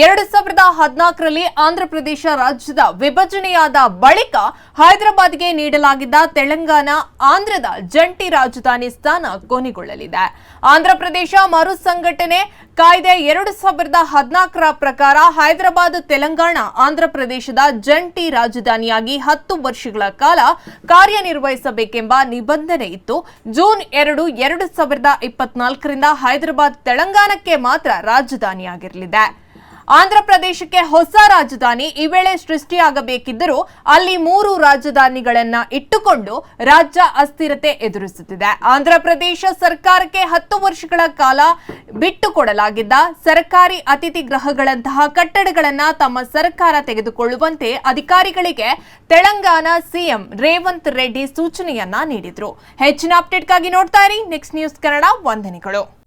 ಎರಡು ಸಾವಿರದ ಹದಿನಾಲ್ಕರಲ್ಲಿ ಆಂಧ್ರಪ್ರದೇಶ ರಾಜ್ಯದ ವಿಭಜನೆಯಾದ ಬಳಿಕ ಹೈದರಾಬಾದ್ಗೆ ನೀಡಲಾಗಿದ್ದ ತೆಲಂಗಾಣ, ಆಂಧ್ರದ ಜಂಟಿ ರಾಜಧಾನಿ ಸ್ಥಾನ ಕೊನೆಗೊಳ್ಳಲಿದೆ. ಆಂಧ್ರಪ್ರದೇಶ ಮರು ಸಂಘಟನೆ ಕಾಯ್ದೆ ಎರಡು ಸಾವಿರದ ಹದಿನಾಲ್ಕರ ಪ್ರಕಾರ ಹೈದರಾಬಾದ್, ತೆಲಂಗಾಣ, ಆಂಧ್ರಪ್ರದೇಶದ ಜಂಟಿ ರಾಜಧಾನಿಯಾಗಿ ಹತ್ತು ವರ್ಷಗಳ ಕಾಲ ಕಾರ್ಯನಿರ್ವಹಿಸಬೇಕೆಂಬ ನಿಬಂಧನೆ ಇತ್ತು. ಜೂನ್ ಎರಡು ಎರಡು ಸಾವಿರದ ಇಪ್ಪತ್ನಾಲ್ಕರಿಂದ ಹೈದರಾಬಾದ್, ತೆಲಂಗಾಣಕ್ಕೆ ಮಾತ್ರ ರಾಜಧಾನಿಯಾಗಿರಲಿದೆ. ಆಂಧ್ರಪ್ರದೇಶಕ್ಕೆ ಹೊಸ ರಾಜಧಾನಿ ಈ ವೇಳೆ ಸೃಷ್ಟಿಯಾಗಬೇಕಿದ್ದರೂ ಅಲ್ಲಿ ಮೂರು ರಾಜಧಾನಿಗಳನ್ನ ಇಟ್ಟುಕೊಂಡು ರಾಜ್ಯ ಅಸ್ಥಿರತೆ ಎದುರಿಸುತ್ತಿದೆ. ಆಂಧ್ರಪ್ರದೇಶ ಸರ್ಕಾರಕ್ಕೆ ಹತ್ತು ವರ್ಷಗಳ ಕಾಲ ಬಿಟ್ಟುಕೊಡಲಾಗಿದ್ದ ಸರ್ಕಾರಿ ಅತಿಥಿ ಗೃಹಗಳಂತಹ ಕಟ್ಟಡಗಳನ್ನ ತಮ್ಮ ಸರ್ಕಾರ ತೆಗೆದುಕೊಳ್ಳುವಂತೆ ಅಧಿಕಾರಿಗಳಿಗೆ ತೆಲಂಗಾಣ ಸಿಎಂ ರೇವಂತ್ ರೆಡ್ಡಿ ಸೂಚನೆಯನ್ನ ನೀಡಿದ್ರು. ಹೆಚ್ಚಿನ ಅಪ್ಡೇಟ್ಗಾಗಿ ನೋಡ್ತಾ ಇರಿ. ನೆಕ್ಸ್ಟ್ ನ್ಯೂಸ್ ಕನ್ನಡ ವಂದನೆಗಳು.